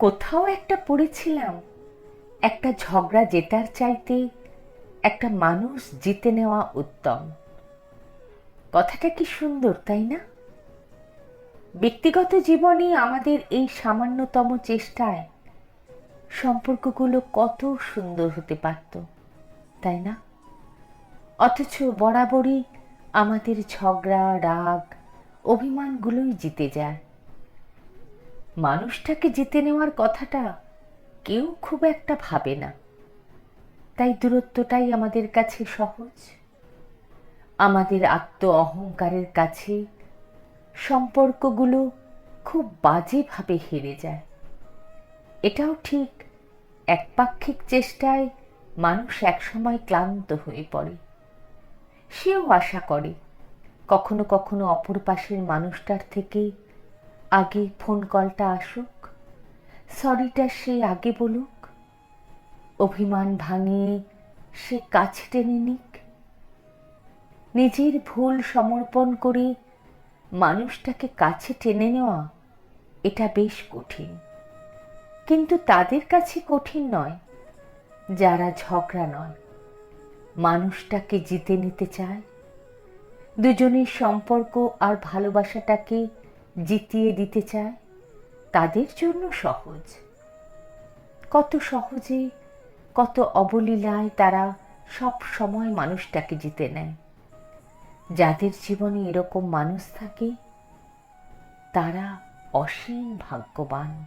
কোথাও একটা পড়েছিলাম। একটা ঝগড়া জেতার চাইতে একটা মানুষ জিতে নেওয়া উত্তম। কথাটা কি সুন্দর, তাই না? ব্যক্তিগত জীবনে আমাদের এই সামান্যতম চেষ্টায় সম্পর্কগুলো কত সুন্দর হতে পারত, তাই না? অথচ বরাবরই আমাদের ঝগড়া, রাগ, অভিমানগুলোই জিতে যায়। মানুষটাকে জিতে নেওয়ার কথাটা কেউ খুব একটা ভাবে না। তাই দূরত্বটাই আমাদের কাছে সহজ। আমাদের আত্ম অহংকারের কাছে সম্পর্কগুলো খুব বাজেভাবে হেরে যায়। এটাও ঠিক, একপাক্ষিক চেষ্টায় মানুষ একসময় ক্লান্ত হয়ে পড়ে। সেও আশা করে, কখনো কখনো অপর পাশের মানুষটার থেকে আগে ফোন কলটা আসুক। সরিটা সে আগে বলুক। অভিমান ভাঙিয়ে সে কাছে টেনে নিক। নিজের ভুল সমর্পণ করে মানুষটাকে কাছে টেনে নেওয়া এটা বেশ কঠিন। কিন্তু তাদের কাছে কঠিন নয়, যারা ঝগড়া নয়। মানুষটাকে জিতে নিতে চায়। দুজনের সম্পর্ক আর ভালোবাসাটাকে জিতিয়ে দিতে চায়, তাদের জন্য সহজ। কত সহজে, কত অবলীলায় তারা সব সময় মানুষটাকে জিতে নেয়। যাদের জীবনে এরকম মানুষ থাকে, তারা অসীম ভাগ্যবান।